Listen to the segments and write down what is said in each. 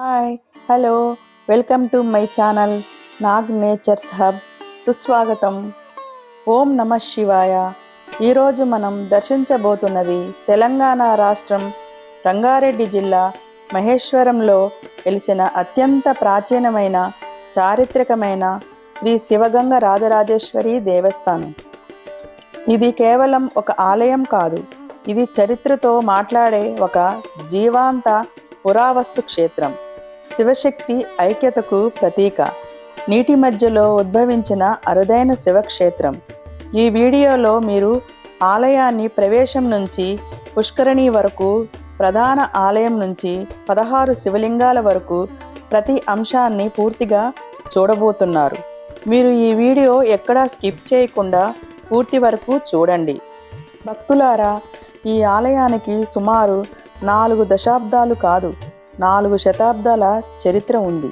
Hi hello welcome to my channel Nag nature's hub సుస్వాగతం ఓం నమ శివాయ ఈరోజు మనం దర్శించబోతున్నది తెలంగాణ రాష్ట్రం రంగారెడ్డి జిల్లా మహేశ్వరంలో వెలిసిన అత్యంత ప్రాచీనమైన చారిత్రకమైన శ్రీ శివగంగ రాజరాజేశ్వరి దేవస్థానం. ఇది కేవలం ఒక ఆలయం కాదు ఇది చరిత్రతో మాట్లాడే ఒక జీవాంత పురావస్తు క్షేత్రం. శివశక్తి ఐక్యతకు ప్రతీక. నీటి మధ్యలో ఉద్భవించిన అరుదైన శివక్షేత్రం. ఈ వీడియోలో మీరు ఆలయాన్ని ప్రవేశం నుంచి పుష్కరిణి వరకు ప్రధాన ఆలయం నుంచి పదహారు శివలింగాల వరకు ప్రతి అంశాన్ని పూర్తిగా చూడబోతున్నారు. మీరు ఈ వీడియో ఎక్కడా స్కిప్ చేయకుండా పూర్తి వరకు చూడండి. భక్తులారా ఈ ఆలయానికి సుమారు నాలుగు దశాబ్దాలు కాదు. నాలుగు శతాబ్దాల చరిత్ర ఉంది.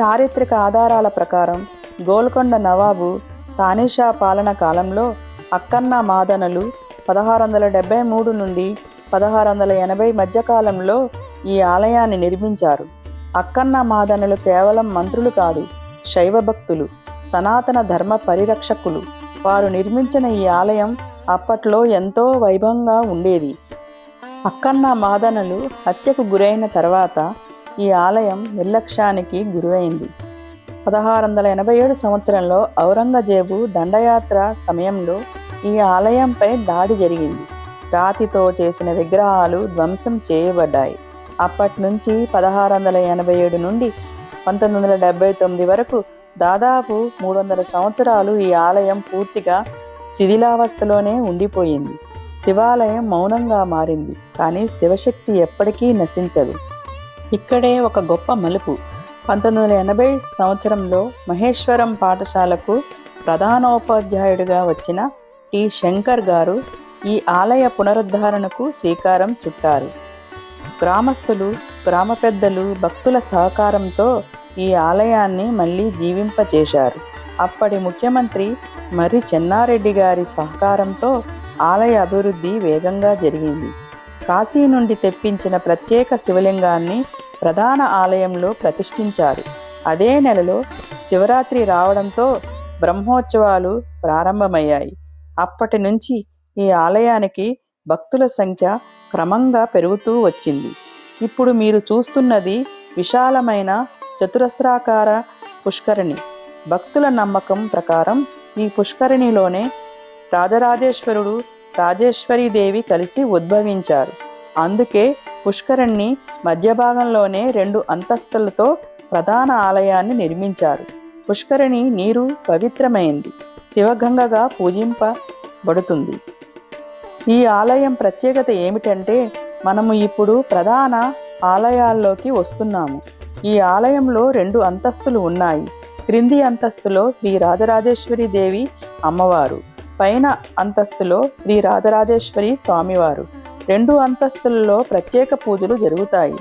చారిత్రక ఆధారాల ప్రకారం గోల్కొండ నవాబు తానీషా పాలన కాలంలో అక్కన్న మాదనలు పదహారు వందల డెబ్బై మూడు నుండి పదహారు వందల ఎనభై మధ్యకాలంలో ఈ ఆలయాన్ని నిర్మించారు. అక్కన్న మాదనలు కేవలం మంత్రులు కాదు శైవ భక్తులు సనాతన ధర్మ పరిరక్షకులు. వారు నిర్మించిన ఈ ఆలయం అప్పట్లో ఎంతో వైభవంగా ఉండేది. అక్కన్న మాదనలు హత్యకు గురైన తర్వాత ఈ ఆలయం నిర్లక్ష్యానికి గురైంది. పదహారు వందల ఎనభై ఏడు సంవత్సరంలో ఔరంగజేబు దండయాత్ర సమయంలో ఈ ఆలయంపై దాడి జరిగింది. రాతితో చేసిన విగ్రహాలు ధ్వంసం చేయబడ్డాయి. అప్పటి నుంచి పదహారు వందల ఎనభై ఏడు నుండి పంతొమ్మిది వందల డెబ్బై తొమ్మిది వరకు దాదాపు మూడు వందల సంవత్సరాలు ఈ ఆలయం పూర్తిగా శిథిలావస్థలోనే ఉండిపోయింది. శివాలయం మౌనంగా మారింది కానీ శివశక్తి ఎప్పటికీ నశించదు. ఇక్కడే ఒక గొప్ప మలుపు. పంతొమ్మిది వందల ఎనభై సంవత్సరంలో మహేశ్వరం పాఠశాలకు ప్రధానోపాధ్యాయుడిగా వచ్చిన టి. శంకర్ గారు ఈ ఆలయ పునరుద్ధరణకు శ్రీకారం చుట్టారు. గ్రామస్తులు గ్రామ పెద్దలు భక్తుల సహకారంతో ఈ ఆలయాన్ని మళ్ళీ జీవింపచేశారు. అప్పటి ముఖ్యమంత్రి మరి చెన్నారెడ్డి గారి సహకారంతో ఆలయ అభివృద్ధి వేగంగా జరిగింది. కాశీ నుండి తెప్పించిన ప్రత్యేక శివలింగాన్ని ప్రధాన ఆలయంలో ప్రతిష్ఠించారు. అదే నెలలో శివరాత్రి రావడంతో బ్రహ్మోత్సవాలు ప్రారంభమయ్యాయి. అప్పటి నుంచి ఈ ఆలయానికి భక్తుల సంఖ్య క్రమంగా పెరుగుతూ వచ్చింది. ఇప్పుడు మీరు చూస్తున్నది విశాలమైన చతురస్రాకార పుష్కరిణి. భక్తుల నమ్మకం ప్రకారం ఈ పుష్కరిణిలోనే రాజరాజేశ్వరుడు రాజేశ్వరీదేవి కలిసి ఉద్భవించారు. అందుకే పుష్కరిణి మధ్య భాగంలోనే రెండు అంతస్తులతో ప్రధాన ఆలయాన్ని నిర్మించారు. పుష్కరిణి నీరు పవిత్రమైంది. శివగంగగా పూజింపబడుతుంది. ఈ ఆలయం ప్రత్యేకత ఏమిటంటే మనము ఇప్పుడు ప్రధాన ఆలయాల్లోకి వస్తున్నాము. ఈ ఆలయంలో రెండు అంతస్తులు ఉన్నాయి. క్రింది అంతస్తులో శ్రీ రాజరాజేశ్వరి దేవి అమ్మవారు. పైన అంతస్తులో శ్రీ రాధరాజేశ్వరి స్వామివారు. రెండు అంతస్తులలో ప్రత్యేక పూజలు జరుగుతాయి.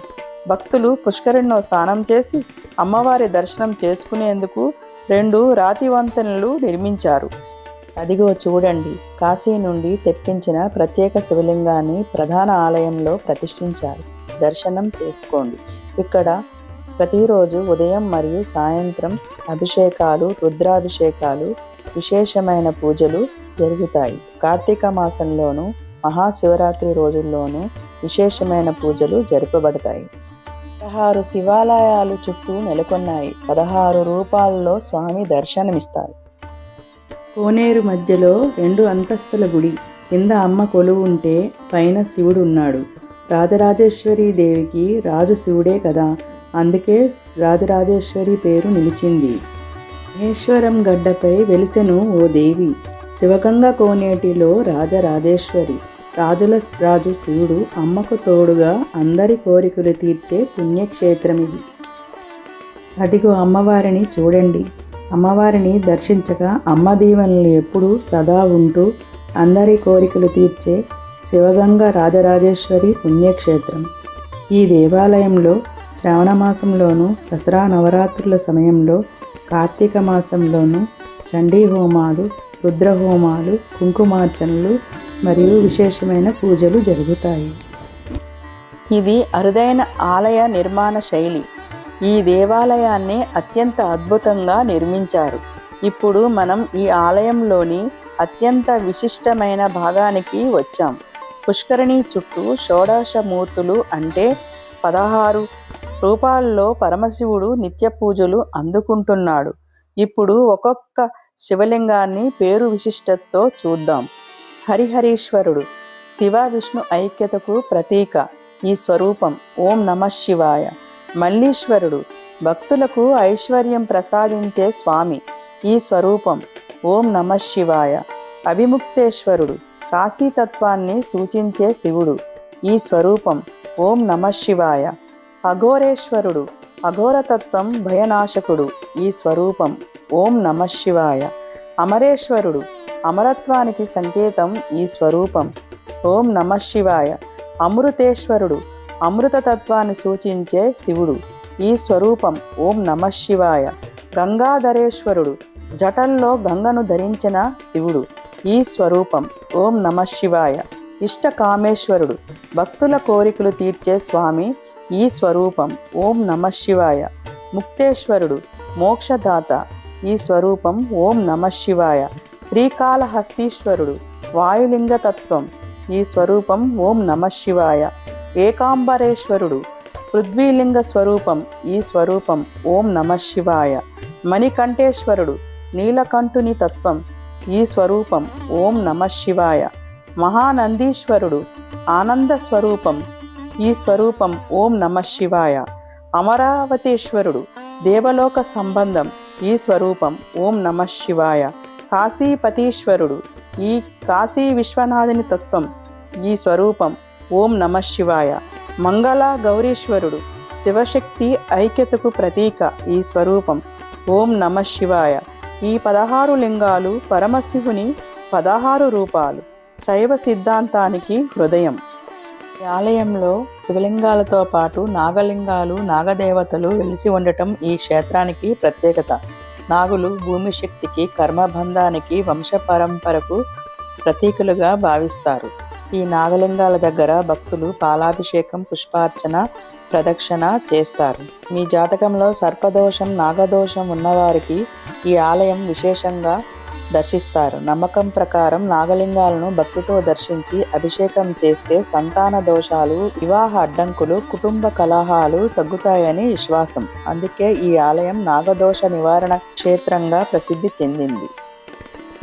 భక్తులు పుష్కరిణిలో స్నానం చేసి అమ్మవారి దర్శనం చేసుకునేందుకు రెండు రాతి వంతెనలు నిర్మించారు. అదిగో చూడండి కాశీ నుండి తెప్పించిన ప్రత్యేక శివలింగాన్ని ప్రధాన ఆలయంలో ప్రతిష్ఠించారు. దర్శనం చేసుకోండి. ఇక్కడ ప్రతిరోజు ఉదయం మరియు సాయంత్రం అభిషేకాలు రుద్రాభిషేకాలు విశేషమైన పూజలు జరుగుతాయి. కార్తీక మాసంలోనూ మహాశివరాత్రి రోజుల్లోనూ విశేషమైన పూజలు జరపబడతాయి. పదహారు శివాలయాలు చుట్టూ నెలకొన్నాయి. పదహారు రూపాల్లో స్వామి దర్శనమిస్తారు కోనేరు మధ్యలో రెండు అంతస్తుల గుడి. కింద అమ్మ కొలువు ఉంటే పైన శివుడు ఉన్నాడు. రాజరాజేశ్వరి దేవికి రాజు శివుడే కదా. అందుకే రాజరాజేశ్వరి పేరు నిలిచింది. మహేశ్వరం గడ్డపై వెలిసెను ఓ దేవి. శివగంగ కోనేటిలో రాజరాజేశ్వరి రాజుల రాజు శివుడు అమ్మకు తోడుగా అందరి కోరికలు తీర్చే పుణ్యక్షేత్రం ఇది అదిగో అమ్మవారిని చూడండి. అమ్మవారిని దర్శించగా అమ్మ దీవెనలు ఎప్పుడూ సదా ఉంటూ అందరి కోరికలు తీర్చే శివగంగ రాజరాజేశ్వరి పుణ్యక్షేత్రం. ఈ దేవాలయంలో శ్రావణ మాసంలోను దసరా నవరాత్రుల సమయంలో కార్తీక మాసంలోను చండీ హోమాలు రుద్రహోమాలు కుంకుమార్చనలు మరియు విశేషమైన పూజలు జరుగుతాయి. ఇది అరుదైన ఆలయ నిర్మాణ శైలి. ఈ దేవాలయాన్ని అత్యంత అద్భుతంగా నిర్మించారు. ఇప్పుడు మనం ఈ ఆలయంలోని అత్యంత విశిష్టమైన భాగానికి వచ్చాం. పుష్కరిణి చుట్టూ షోడశ మూర్తులు అంటే పదహారు రూపాల్లో పరమశివుడు నిత్య పూజలు అందుకుంటున్నాడు. ఇప్పుడు ఒక్కొక్క శివలింగాన్ని పేరు విశిష్టతతో చూద్దాం. హరిహరీశ్వరుడు శివ విష్ణు ఐక్యతకు ప్రతీక ఈ స్వరూపం ఓం నమ శివాయ. మల్లీశ్వరుడు భక్తులకు ఐశ్వర్యం ప్రసాదించే స్వామి ఈ స్వరూపం ఓం నమ శివాయ. అభిముక్తేశ్వరుడు కాశీతత్వాన్ని సూచించే శివుడు ఈ స్వరూపం ఓం నమ శివాయ. అఘోరేశ్వరుడు అఘోరతత్వం భయనాశకుడు ఈ స్వరూపం. ఓం నమ శివాయ. అమరేశ్వరుడు. అమరత్వానికి సంకేతం ఈ స్వరూపం. ఓం నమ శివాయ. అమృతేశ్వరుడు. అమృతతత్వాన్ని సూచించే శివుడు. ఈ స్వరూపం ఓం నమ శివాయ. గంగాధరేశ్వరుడు. జటల్లో గంగను ధరించిన శివుడు. ఈ స్వరూపం ఓం నమ శివాయ. ఇష్టకామేశ్వరుడు. భక్తుల కోరికలు తీర్చే స్వామి ఈ స్వరూపం ఓం నమ శివాయ. ముక్తేశ్వరుడు మోక్షదాత. ఈ స్వరూపం ఓం నమ శివాయ. శ్రీకాళహస్తీశ్వరుడు వాయులింగ తత్వం ఈ స్వరూపం ఓం నమ శివాయ. ఏకాంబరేశ్వరుడు పృథ్వీలింగ స్వరూపం. ఈ స్వరూపం ఓం నమ శివాయ. మణికంఠేశ్వరుడు నీలకంఠుని తత్వం. ఈ స్వరూపం ఓం నమ శివాయ. మహానందీశ్వరుడు ఆనంద స్వరూపం. ఈ స్వరూపం ఓం నమ శివాయ. అమరావతీశ్వరుడు దేవలోక సంబంధం ఈ స్వరూపం ఓం నమ శివాయ. కాశీపతీశ్వరుడు ఈ కాశీ విశ్వనాథుని తత్వం ఈ స్వరూపం ఓం నమ శివాయ. మంగళ గౌరీశ్వరుడు శివశక్తి ఐక్యతకు ప్రతీక ఈ స్వరూపం ఓం నమ శివాయ. ఈ పదహారు లింగాలు పరమశివుని పదహారు రూపాలు శైవ సిద్ధాంతానికి హృదయం. ఈ ఆలయంలో శివలింగాలతో పాటు నాగలింగాలు నాగదేవతలు వెలిసి ఉండటం ఈ క్షేత్రానికి ప్రత్యేకత. నాగులు భూమి శక్తికి కర్మబంధానికి వంశపరంపరకు ప్రతీకులుగా ప్రతీకలుగా భావిస్తారు. ఈ నాగలింగాల దగ్గర భక్తులు పాలాభిషేకం పుష్పార్చన ప్రదక్షిణ చేస్తారు. మీ జాతకంలో సర్పదోషం నాగదోషం ఉన్నవారికి ఈ ఆలయం విశేషంగా దర్శిస్తారు. నమ్మకం ప్రకారం నాగలింగాలను భక్తితో దర్శించి అభిషేకం చేస్తే సంతాన దోషాలు వివాహ అడ్డంకులు కుటుంబ కలహాలు తగ్గుతాయని విశ్వాసం. అందుకే ఈ ఆలయం నాగదోష నివారణ క్షేత్రంగా ప్రసిద్ధి చెందింది.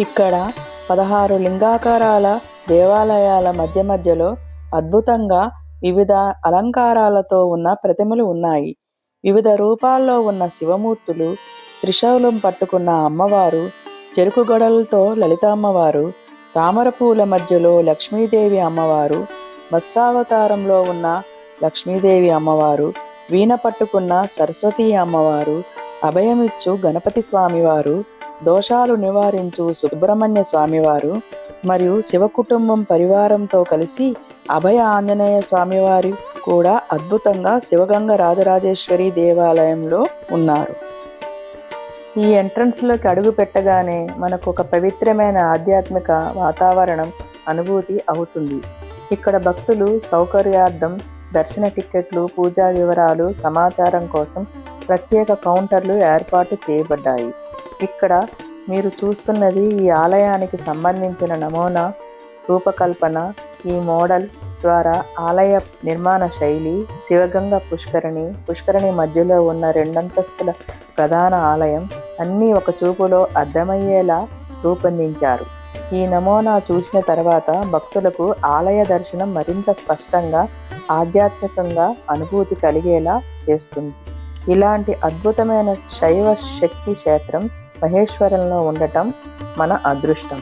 ఇక్కడ పదహారు లింగాకారాల దేవాలయాల మధ్య మధ్యలో అద్భుతంగా వివిధ అలంకారాలతో ఉన్న ప్రతిమలు ఉన్నాయి. వివిధ రూపాల్లో ఉన్న శివమూర్తులు త్రిశూలం పట్టుకున్న అమ్మవారు చెరుకు గొడలతో లలిత అమ్మవారు తామర పూల మధ్యలో లక్ష్మీదేవి అమ్మవారు మత్స్యావతారంలో ఉన్న లక్ష్మీదేవి అమ్మవారు వీణ పట్టుకున్న సరస్వతీ అమ్మవారు అభయమిచ్చు గణపతి స్వామివారు దోషాలు నివారించు సుబ్రహ్మణ్య స్వామివారు మరియు శివ కుటుంబం పరివారంతో కలిసి అభయ ఆంజనేయ స్వామివారి కూడా అద్భుతంగా శివగంగ రాజరాజేశ్వరి దేవాలయంలో ఉన్నారు. ఈ ఎంట్రన్స్లోకి అడుగు పెట్టగానే మనకు ఒక పవిత్రమైన ఆధ్యాత్మిక వాతావరణం అనుభూతి అవుతుంది. ఇక్కడ భక్తులు సౌకర్యార్థం దర్శన టిక్కెట్లు పూజా వివరాలు సమాచారం కోసం ప్రత్యేక కౌంటర్లు ఏర్పాటు చేయబడ్డాయి. ఇక్కడ మీరు చూస్తున్నది ఈ ఆలయానికి సంబంధించిన నమూనా రూపకల్పన ఈ మోడల్ ద్వారా ఆలయ నిర్మాణ శైలి శివగంగ పుష్కరిణి పుష్కరిణి మధ్యలో ఉన్న రెండంతస్తుల ప్రధాన ఆలయం అన్నీ ఒక చూపులో అర్థమయ్యేలా రూపొందించారు. ఈ నమూనా చూసిన తర్వాత భక్తులకు ఆలయ దర్శనం మరింత స్పష్టంగా ఆధ్యాత్మికంగా అనుభూతి కలిగేలా చేస్తుంది. ఇలాంటి అద్భుతమైన శైవ శక్తి క్షేత్రం మహేశ్వరంలో ఉండటం మన అదృష్టం.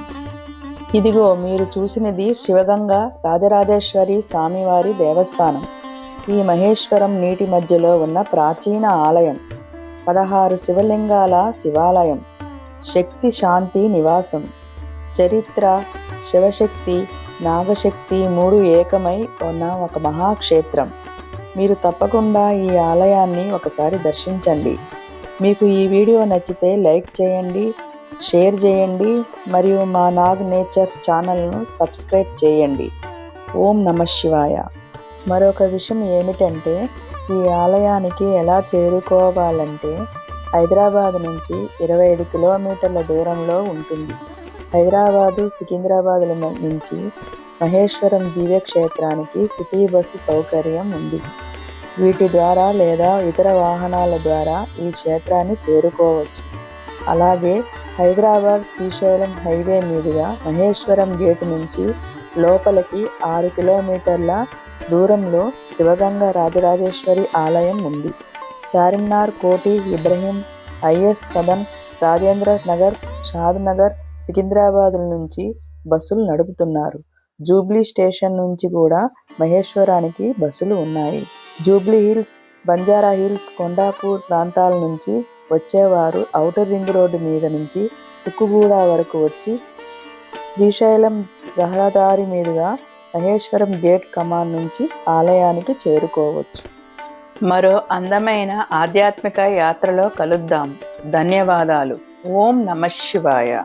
ఇదిగో మీరు చూసినది శివగంగ రాజరాజేశ్వరి స్వామివారి దేవస్థానం. ఈ మహేశ్వరం నీటి మధ్యలో ఉన్న ప్రాచీన ఆలయం. పదహారు శివలింగాల శివాలయం. శక్తి శాంతి నివాసం. చరిత్ర శివశక్తి నాగశక్తి మూడు ఏకమై ఉన్న ఒక మహాక్షేత్రం. మీరు తప్పకుండా ఈ ఆలయాన్ని ఒకసారి దర్శించండి. మీకు ఈ వీడియో నచ్చితే లైక్ చేయండి షేర్ చేయండి మరియు మా నాగ్ నేచర్స్ ఛానల్ను సబ్స్క్రైబ్ చేయండి. ఓం నమ శివాయ. మరొక విషయం ఏమిటంటే ఈ ఆలయానికి ఎలా చేరుకోవాలంటే హైదరాబాద్ నుంచి ఇరవై ఐదు కిలోమీటర్ల దూరంలో ఉంటుంది. హైదరాబాదు సికింద్రాబాదుల నుంచి మహేశ్వరం దివ్యక్షేత్రానికి సిటీ బస్సు సౌకర్యం ఉంది. వీటి ద్వారా లేదా ఇతర వాహనాల ద్వారా ఈ క్షేత్రాన్ని చేరుకోవచ్చు. అలాగే హైదరాబాద్ శ్రీశైలం హైవే మీదుగా మహేశ్వరం గేటు నుంచి లోపలికి ఆరు కిలోమీటర్ల దూరంలో శివగంగ రాజరాజేశ్వరి ఆలయం ఉంది. చార్మినార్ కోటి ఇబ్రహీం ఐఎస్ సదన్ రాజేంద్ర నగర్ షాద్ నగర్ సికింద్రాబాద్ నుంచి బస్సులు నడుపుతున్నారు. జూబ్లీ స్టేషన్ నుంచి కూడా మహేశ్వరానికి బస్సులు ఉన్నాయి. Jubilee Hills Banjara Hills Kondapur ప్రాంతాల నుంచి వచ్చేవారు. ఔటర్ రింగ్ రోడ్డు మీద నుంచి తుక్కుగూడ వరకు వచ్చి శ్రీశైలం రహదారి మీదుగా మహేశ్వరం గేట్ కమాండ్ నుంచి ఆలయానికి చేరుకోవచ్చు. మరో అందమైన ఆధ్యాత్మిక యాత్రలో కలుద్దాం. ధన్యవాదాలు. ఓం నమ శివాయ.